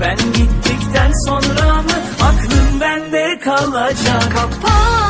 Ben gittikten sonra mı aklım bende kalacak? Kapandı